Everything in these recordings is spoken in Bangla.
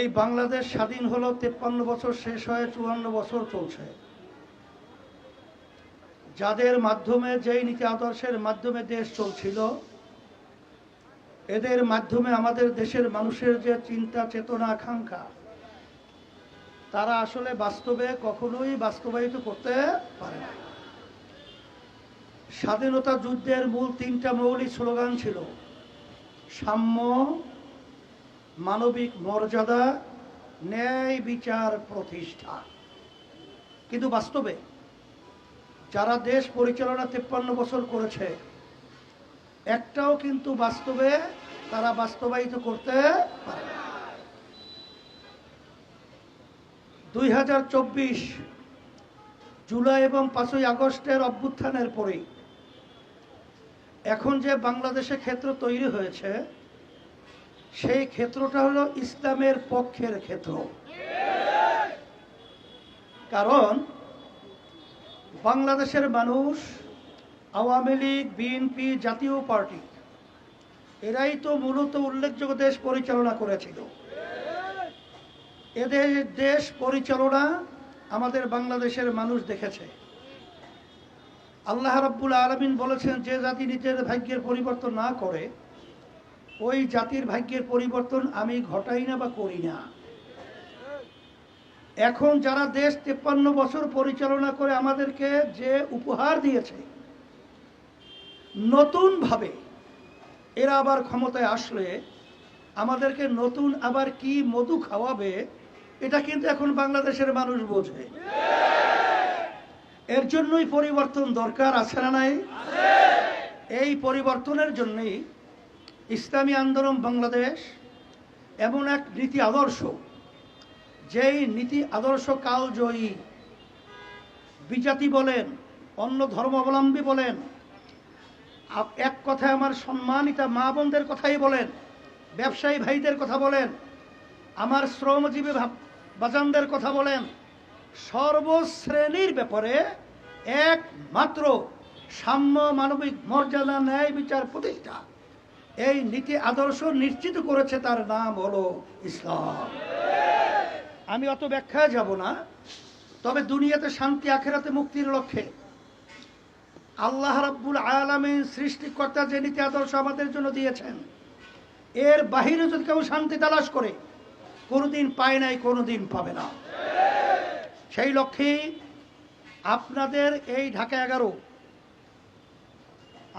এই বাংলাদেশ স্বাধীন হলো তেপ্পান্ন বছর শেষ হয়ে চুয়ান্ন বছর চলছে। যাদের মাধ্যমে, যেই নীতি আদর্শের মাধ্যমে দেশ চলছিল, এদের মাধ্যমে আমাদের দেশের মানুষের যে চিন্তা, চেতনা, আকাঙ্ক্ষা, তারা আসলে বাস্তবে কখনোই বাস্তবায়িত করতে পারে না। স্বাধীনতা যুদ্ধের মূল তিনটা মৌলিক স্লোগান ছিল, সাম্য মানবিক মর্যাদা, ন্যায় বিচার প্রতিষ্ঠা। কিন্তু বাস্তবে যারা দেশ পরিচালনা তেপ্পান্ন বছর করেছে, একটাও কিন্তু বাস্তবে তারা বাস্তবায়িত করতে পারে দুই হাজার চব্বিশ জুলাই এবং পাঁচই আগস্টের অভ্যুত্থানের পরেই এখন যে বাংলাদেশে ক্ষেত্র তৈরি হয়েছে সেই ক্ষেত্রটা হলো ইসলামের পক্ষের ক্ষেত্র। কারণ বাংলাদেশের মানুষ, আওয়ামী লীগ, বিএনপি জাতীয় পার্টি, এরাই তো মূলত উল্লেখযোগ্য দেশ পরিচালনা করেছিল। এদের দেশ পরিচালনা আমাদের বাংলাদেশের মানুষ দেখেছে। আল্লাহ রাব্বুল আলমিন বলেছেন, যে জাতি নিজের ভাগ্যের পরিবর্তন না করে ওই জাতির ভাগ্যের পরিবর্তন আমি ঘটাই না বা করি না। এখন যারা দেশ তেপ্পান্ন বছর পরিচালনা করে আমাদেরকে যে উপহার দিয়েছে নতুনভাবে এরা আবার ক্ষমতায় আসলে আমাদেরকে নতুন আবার কি মধু খাওয়াবে এটা কিন্তু এখন বাংলাদেশের মানুষ বোঝে। এর জন্যই পরিবর্তন দরকার আছে না নাই? এই পরিবর্তনের জন্যই ইসলামী আন্দোলন বাংলাদেশ এমন এক নীতি আদর্শ, যেই নীতি আদর্শ কালজয়ী। বিজাতি বলেন, অন্য ধর্মাবলম্বী বলেন এক কথায় আমার সম্মানিতা মা বোনদের কথাই বলেন, ব্যবসায়ী ভাইদের কথা বলেন, আমার শ্রমজীবী বাজানদের কথা বলেন। সর্বশ্রেণীর ব্যাপারে একমাত্র সাম্য মানবিক মর্যাদা ন্যায় বিচার প্রতিষ্ঠা। এই নীতি আদর্শ নিশ্চিত করেছে তার নাম হলো ইসলাম। আমি অত ব্যাখ্যায় যাব না, তবে দুনিয়াতে শান্তি, আখেরাতে মুক্তির লক্ষ্যে। আল্লাহ রাব্বুল আলামিন সৃষ্টিকর্তা যে নীতি আদর্শ আমাদের জন্য দিয়েছেন, এর বাহিরে যদি কেউ শান্তি তালাশ করে, কোনোদিন পায় নাই, কোনোদিন পাবে না। সেই লক্ষ্যে আপনাদের এই ঢাকা এগারো,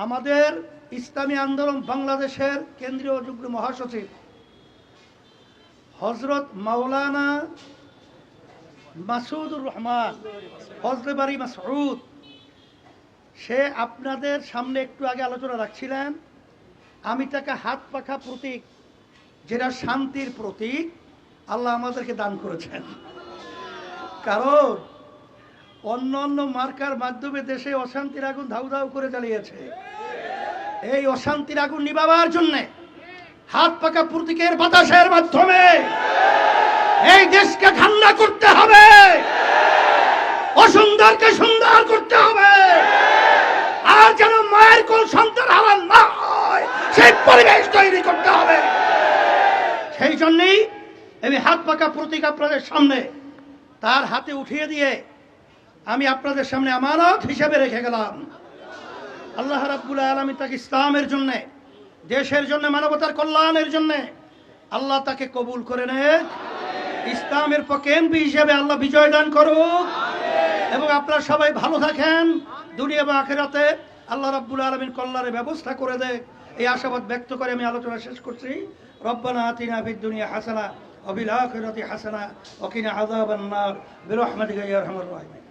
আমাদের ইসলামী আন্দোলন বাংলাদেশের কেন্দ্রীয় যুগ্ম মহাসচিব হজরত মাওলানা মাসুদুর রহমান হজরেবাড়ি মাসউদ। সে আপনাদের সামনে একটু আগে আলোচনা রাখছিলেন। আমি তাকে হাত পাখা প্রতীক, যেটা শান্তির প্রতীক, আল্লাহ আমাদেরকে দান করেছেন। কারণ অন্য অন্য মার্কার মাধ্যমে দেশে অশান্তির আগুন ধাউ ধাউ করে জ্বালিয়েছে। এই অশান্তির আগুন নিবাবার জন্যে হাত পাকা প্রতীকের বাতাসের মাধ্যমে এই দেশকে ঠান্ডা করতে হবে। অসুন্দরকে সুন্দর করতে হবে। আর যেন মায়ের কোন সন্তান হারান না হয়, সেই পরিবেশ তৈরি করতে হবে। সেই জন্যই আমি হাত পাকা প্রতীক আপনাদের সামনে তার হাতে উঠিয়ে দিয়ে আমি আপনাদের সামনে আমানত হিসেবে রেখে গেলাম। আল্লাহ রাব্বুল আলমী তাকে ইসলামের জন্য, দেশের জন্য, মানবতার কল্যাণের জন্য আল্লাহ তাকে কবুল করে নেক। ইসলামের পক্ষে এমপি হিসেবে আল্লাহ বিজয় দান করুক। এবং আপনারা সবাই ভালো থাকেন। দুনিয়া বা আখেরাতে আল্লাহ রাব্বুল আলমিন কল্যাণের ব্যবস্থা করে দেয় এই আশাবাদ ব্যক্ত করে আমি আলোচনা শেষ করছি। রব্বানা আতিনা ফিদ দুনিয়া হাসানা অবিল আখিরাতি হাসানা ওকিনা আযাবান নার বিরহমাতিকা ইয়া আরহামার রাহিমিন।